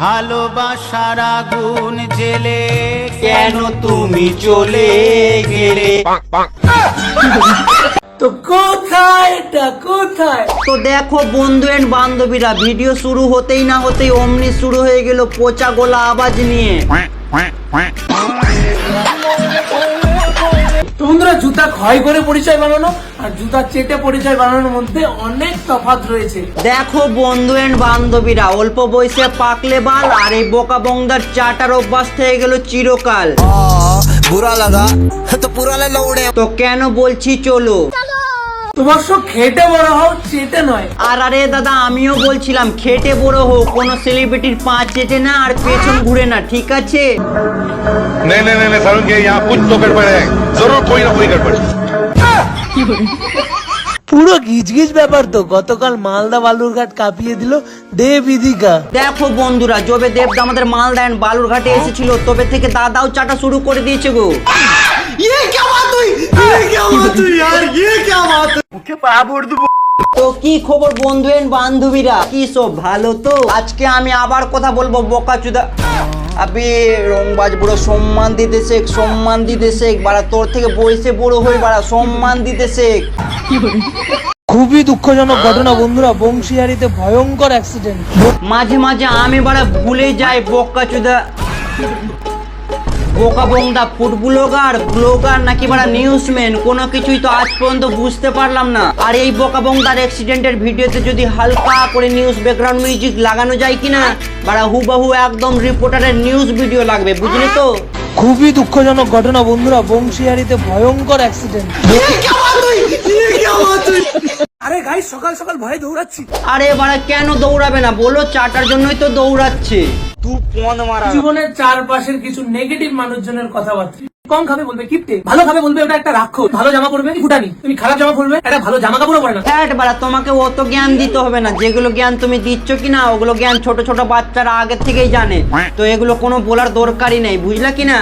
ভালোবাসার আগুন জেলে কেন তুমি চলে গেলে? তো কোথায় এটা? কোথায়? তো দেখো বন্ধু এন্ড বান্ধবীরা ভিডিও শুরু হতেই না হতেই অমনি শুরু হয়ে গেল পচা গোলা আওয়াজ নিয়ে। বন্ধুরা জুতা ক্ষয় করে পরিচয় বানানো আর জুতা চেটে পরিচয় বানানোর মধ্যে অনেক তফাৎ রয়েছে। দেখো বন্ধু এন্ড বান্ধবীরা অল্প বয়সে পাকলে বাল আর এই বোকা বংদার চাটার অভ্যাস থেকে গেল চিরকাল। বুড়া লাগা তো পুরালে লৌড়ে তো কেন বলছি চলো? তোমার সব খেটে বড় হও চেটে নয় আর আরে দাদা আমিও বলছিলাম খেটে বড় হোক কোনো সেলিব্রিটির পা চেটে না আর পেছন ঘুরে না ঠিক আছে नहीं नहीं नहीं नहीं सारुण के यहाँ कुछ तो गड़बड़ है जरूर कोई ना कोई गड़बड़ পুরো গিজগিজ ব্যাপার তো গতকাল মালদা বালুরঘাট কাঁপিয়ে দিল দে বিদিকা দেখো বন্ধুরা যবে দেবদা আমাদের মালদা and বালুরঘাটে এসেছিল তবে থেকে দাদাও চাটা শুরু করে দিয়েছে গো তো কি খবর বন্ধু এন্ড বান্ধবীরা? কি সব ভালো তো? আজকে আমি আবার কথা বলব বোকাচুদা। আবে রংবাজ বুড়ো সম্মান দিতে শেখ সম্মান দিতে শেখ। বাড়া তোর থেকে বয়সে বড় হয়ে বাড়া সম্মান দিতে শেখ। খুবই দুঃখজনক ঘটনা বন্ধুরা বংশীহারিতে ভয়ঙ্কর অ্যাক্সিডেন্ট মাঝে মাঝে আমি বাড়া ভুলে যাই বোকাচুদা। বোকা বংদা ফুড ব্লগার ব্লগার নাকি বাড়া নিউজম্যান কোনো কিছুই তো আজ পর্যন্ত বুঝতে পারলাম না। আর এই বোকা বংদার অ্যাক্সিডেন্টের ভিডিওতে যদি হালকা করে নিউজ ব্যাকগ্রাউন্ড মিউজিক লাগানো যায় কিনা, বাড়া হুবাহু একদম রিপোর্টারের নিউজ ভিডিও লাগবে, বুঝলি তো? খুবই দুঃখজনক ঘটনা বন্ধুরা। বংশীহারিতে ভয়ঙ্কর অ্যাক্সিডেন্ট আরে গাই সকাল সকাল ভয়ে দৌড়াচ্ছি। আরে বাড়া কেন দৌড়াবে না? বলো চাটার জন্যই তো দৌড়াচ্ছে। জীবনের চারপাশের কিছু নেগেটিভ মানুষজনের কথাবার্তা। কম খাবে বলবে কিপটে। ভালো খাবে বলবে ওটা একটা রাক্ষস। ভালো জামা পরবে ফুটানি। তুমি খারাপ জামা পরবে একটা ভালো জামা কাপড়ও পরে না। ফ্যাট বাড়া তোমাকে অত জ্ঞান দিতে হবে না। যেগুলো জ্ঞান তুমি দিচ্ছ কিনা ওগুলো জ্ঞান ছোট ছোট বাচ্চারা আগে থেকেই জানে। তো এগুলো কোনো বলার দরকারই নেই বুঝলা কিনা?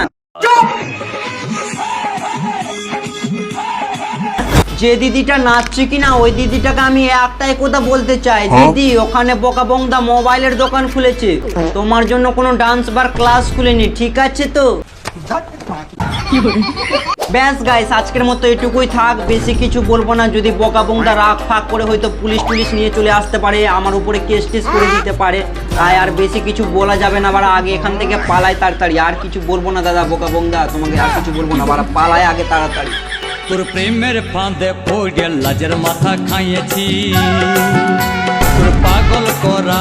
যে দিদিটা নাচছে কিনা ওই দিদিটাকে আমি একটাই কথা বলতে চাই। দিদি ওখানে বোকা বংদা মোবাইলের দোকান খুলেছে। তোমার জন্য কোনো ডান্স বার ক্লাস খুলেনি ঠিক আছে তো? ব্যাস গাইস আজকের মতো এটুকুই থাক। বেশি কিছু বলব না। যদি বকা বংদা রাগ ফাঁক করে হয়তো পুলিশ টুলিশ নিয়ে চলে আসতে পারে, আমার উপরে কেস টেস করে দিতে পারে। তাই আর বেশি কিছু বলা যাবে না। বারা আগে এখান থেকে পালাই তাড়াতাড়ি। আর কিছু বলব না, দাদা বোকা বংদা তোমাকে আর কিছু বলব না বারা পালাই আগে তাড়াতাড়ি। তোর প্রেমের ফাঁদে পড়ে লাজের মাথা খাইয়েছি। তোর পাগল করা